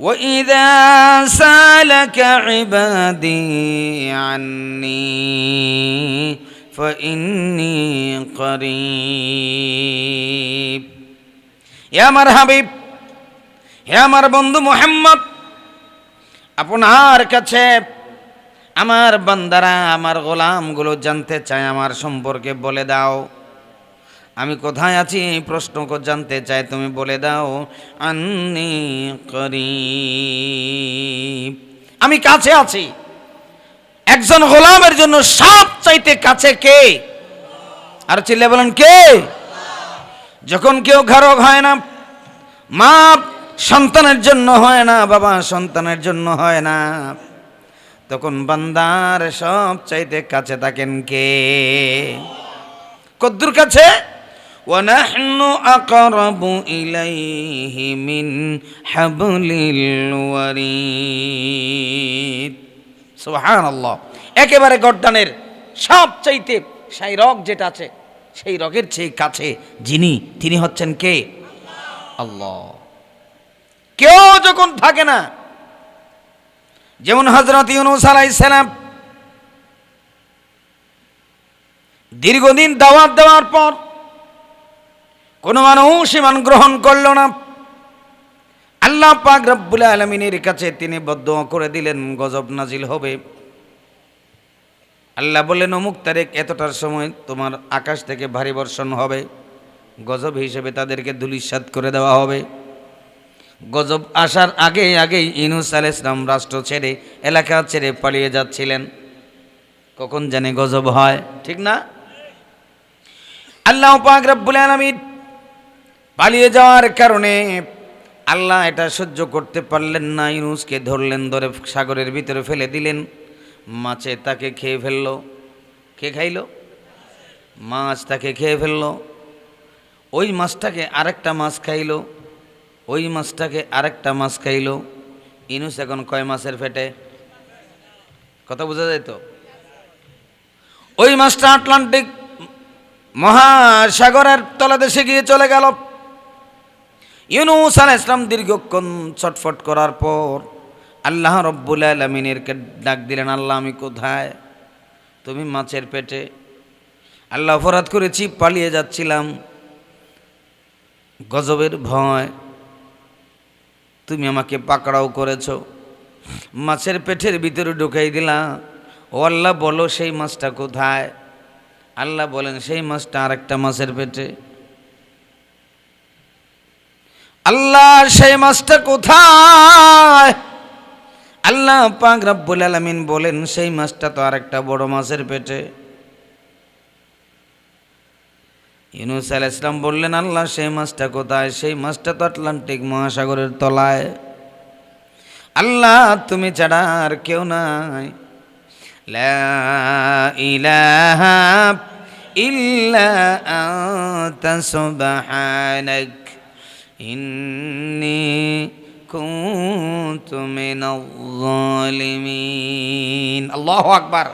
وإذا سالك عبادي عني فإني قريب হে আমার হাবিব হে আমার বন্ধু মোহাম্মদ আপনার কাছে আমার বান্দারা আমার গোলামগুলো জানতে চায় আমার সম্পর্কে বলে দাও আমি কোথায় আছি? এই প্রশ্ন জানতে চাই, তুমি বলে দাও, আন্নি করিব। আমি কাছে আছি। একজন গোলামের জন্য সব চাইতে কাছে কে? আর চিল্লে বলেন, কে? যখন কেউ ঘরক হয় না, মা সন্তানের জন্য হয় না, বাবা সন্তানের জন্য হয় না, তখন বান্দার সব চাইতে কাছে থাকেন কে? কদ্দুর কাছে? ونحن أقرب إليه من حبل الوريد সুবহান আল্লাহ একেবারে গড্ডানের সব চাইতে সেই রগ যেটা আছে সেই রগের চেয়ে কাছে যিনি তিনি হচ্ছেন কে আল্লাহ কেউ যখন থাকে না যেমন হজরত ইউনুস আলাইসালাম দীর্ঘদিন দাওয়াত দেওয়ার পর কোনো মানুষ ইমান গ্রহণ করল না। আল্লাহ পাক রব্বুল আলমিনের কাছে তিনি বদ্ধ করে দিলেন, গজব নাজিল হবে। আল্লাহ বললেন, অমুক তারিখ এতটার সময় তোমার আকাশ থেকে ভারী বর্ষণ হবে। গজব হিসেবে তাদেরকে ধুলিসাত করে দেওয়া হবে। গজব আসার আগে আগেই ইনুস আল ইসলাম রাষ্ট্র ছেড়ে, এলাকা ছেড়ে পালিয়ে যাচ্ছিলেন। কখন জানে গজব হয়, ঠিক না? আল্লাহ পাক রব্বুল আলামিন পালিয়ে যাওয়ার কারণে আল্লাহ এটা সহ্য করতে পারলেন না। ইউনুসকে ধরলেন, ধরে সাগরের ভিতরে ফেলে দিলেন। মাছে তাকে খেয়ে ফেলল। কে খাইলো? মাছ তাকে খেয়ে ফেলল। ওই মাছটাকে আরেকটা মাছ খাইল। ওই মাছটাকে আরেকটা মাছ খাইল। ইনুস এখন কয় মাছের ফেটে? কথা বোঝা যায় তো? ওই মাছটা আটলান্টিক মহাসাগরের তলাদেশে গিয়ে চলে গেল। ইউনুস আল ইসলাম দীর্ঘক্ষণ ছটফট করার পর আল্লাহ রব্বুল আলমিনেরকে ডাক দিলেন, আল্লাহ, আমি কোথায়? তুমি মাছের পেটে? আল্লাহ অপরাধ করেছি, পালিয়ে যাচ্ছিলাম। গজবের ভয়, তুমি আমাকে পাকড়াও করেছ, মাছের পেটের ভিতরে ঢুকাই দিলা। ও আল্লাহ, বলো সেই মাছটা কোথায়? আল্লাহ বলেন, সেই মাছটা আরেকটা মাছের পেটে। আল্লাহ সেই মাছটা কোথায়? আল্লাহ পাক রব্বুল আলামিন বলেন, সেই মাছটা তো আরেকটা বড় মাছের পেটে। ইউনুস আল ইসলাম বললেন, আল্লাহ, সেই মাছটা কোথায়? সেই মাছটা তো আটলান্টিক মহাসাগরের তলায়। আল্লাহ, তুমি ছাড়া আর কেউ নাই। ইলাহা ইল্লা আনতা সুবহানাক। ইন্নী كنت من الظالمين. الله أكبر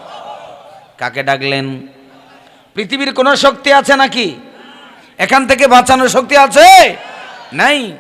কাকে ডাকলেন? পৃথিবীর কোনো শক্তি আছে নাকি? এখান থেকে বাঁচানোর শক্তি আছে? নাই।